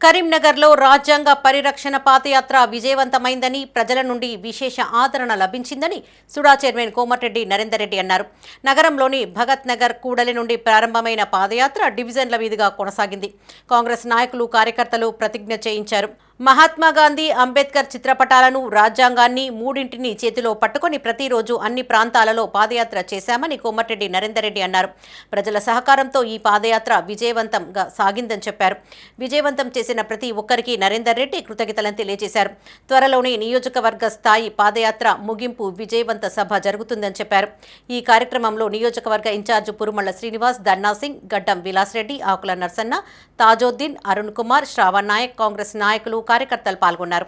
కరీంనగర్లో రాజ్యాంగ పరిరక్షణ పాదయాత్ర విజయవంతమైందని ప్రజల నుండి విశేష ఆదరణ లభించిందని సుడా చైర్మన్ కోమటిరెడ్డి నరేందర్రెడ్డి అన్నారు. నగరంలోని భగత్ నగర్ కూడలి నుండి ప్రారంభమైన పాదయాత్ర డివిజన్ల మీదుగా కొనసాగింది. కాంగ్రెస్ నాయకులు కార్యకర్తలు ప్రతిజ్ఞ చేయించారు. మహాత్మా గాంధీ అంబేద్కర్ చిత్రపటాలను రాజ్యాంగాన్ని మూడింటిని చేతిలో పట్టుకొని ప్రతిరోజు అన్ని ప్రాంతాలలో పాదయాత్ర చేశామని కోమటిరెడ్డి నరేందర్ రెడ్డి అన్నారు. ప్రజల సహకారంతో ఈ పాదయాత్ర విజయవంతంగా సాగిందని చెప్పారు. విజయవంతం చేసిన ప్రతి ఒక్కరికి నరేందర్ రెడ్డి కృతజ్ఞతలను తెలియజేశారు. త్వరలోనే నియోజకవర్గ స్థాయి పాదయాత్ర ముగింపు విజయవంత సభ జరుగుతుందని చెప్పారు. ఈ కార్యక్రమంలో నియోజకవర్గ ఇన్ఛార్జ్ పురుమళ్ళ శ్రీనివాస్ దన్నాసింగ్ గడ్డం విలాస్ రెడ్డి ఆకుల నర్సన్న తాజోద్దీన్ అరుణ్ కుమార్ శ్రావణ్ నాయక్ కాంగ్రెస్ నాయకులు కార్యకర్తలు పాల్గొన్నారు.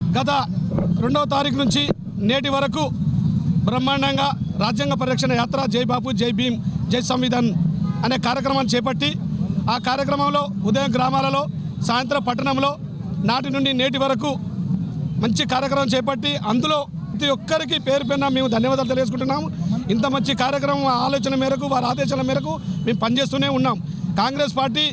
గత రెండవ తారీఖు నుంచి నేటి వరకు బ్రహ్మాండంగా రాజ్యాంగ పరిరక్షణ యాత్ర జై బాపు జై భీమ్ జై సంవిధాన్ అనే కార్యక్రమాన్ని చేపట్టి ఆ కార్యక్రమంలో ఉదయం గ్రామాలలో సాయంత్రం పట్టణంలో నాటి నుండి నేటి వరకు మంచి కార్యక్రమం చేపట్టి అందులో ప్రతి ఒక్కరికి పేరు పైన మేము ధన్యవాదాలు తెలియజేసుకుంటున్నాము. ఇంత మంచి కార్యక్రమం ఆలోచన మేరకు వారి ఆదేశాల మేరకు మేము పనిచేస్తూనే ఉన్నాం. కాంగ్రెస్ పార్టీ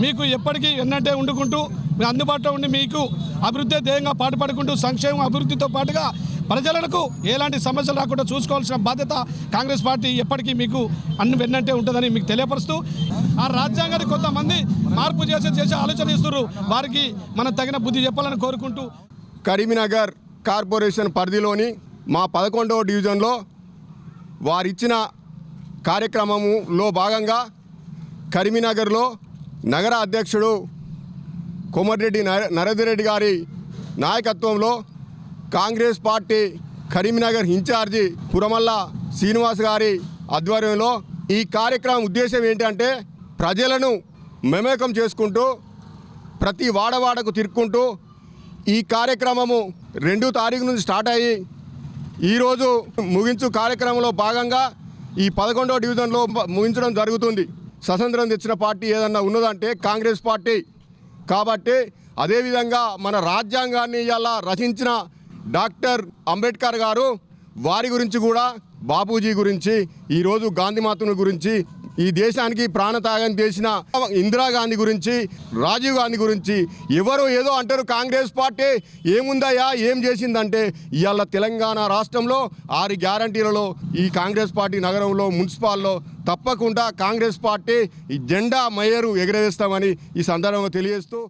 మీకు ఎప్పటికీ ఎన్నట్టే వండుకుంటూ మీ అందుబాటులో ఉండి మీకు అభివృద్ధి ధ్యేయంగా పాటుపడుకుంటూ సంక్షేమం అభివృద్ధితో పాటుగా ప్రజలకు ఎలాంటి సమస్యలు రాకుండా చూసుకోవాల్సిన బాధ్యత కాంగ్రెస్ పార్టీ ఎప్పటికీ మీకు అన్ని వెన్నంటే ఉంటుందని మీకు తెలియపరుస్తూ ఆ రాజ్యాంగాన్ని కొంతమంది మార్పు చేసే చేసే ఆలోచన ఇస్తున్నారు వారికి మనం తగిన బుద్ధి చెప్పాలని కోరుకుంటూ కరీంనగర్ కార్పొరేషన్ పరిధిలోని మా పదకొండవ డివిజన్లో వారిచ్చిన కార్యక్రమములో భాగంగా కరీంనగర్లో నగర అధ్యక్షుడు కోమటిరెడ్డి నర నరేందర్ గారి నాయకత్వంలో Congress party Karimnagar incharge Puramalla Srinivas గారి ఆధ్వర్యంలో ఈ కార్యక్రమం ఉద్దేశం ఏంటంటే ప్రజలను మెమేకం చేసుకుంటూ ప్రతి వాడవాడకు తిరుక్కుంటూ ఈ కార్యక్రమము రెండో తారీఖు నుంచి స్టార్ట్ అయ్యి ఈరోజు ముగించు కార్యక్రమంలో భాగంగా ఈ పదకొండవ డివిజన్లో ముగించడం జరుగుతుంది. స్వతంత్రం తెచ్చిన పార్టీ ఏదన్నా ఉన్నదంటే కాంగ్రెస్ పార్టీ. కాబట్టి అదేవిధంగా మన రాజ్యాంగాన్ని ఇలా రచించిన డాక్టర్ అంబేద్కర్ గారు వారి గురించి కూడా బాపూజీ గురించి ఈరోజు గాంధీ గాంధీమాతను గురించి ఈ దేశానికి ప్రాణత్యాగం చేసిన ఇందిరాగాంధీ గురించి రాజీవ్ గాంధీ గురించి ఎవరు ఏదో అంటారు. కాంగ్రెస్ పార్టీ ఏముందయ్యా? ఏం చేసిందంటే ఇవాళ తెలంగాణ రాష్ట్రంలో ఆరు గ్యారంటీలలో ఈ కాంగ్రెస్ పార్టీ నగరంలో మున్సిపాల్లో తప్పకుండా కాంగ్రెస్ పార్టీ ఈ జెండా మయ్యరు ఎగరవేస్తామని ఈ సందర్భంగా తెలియజేస్తూ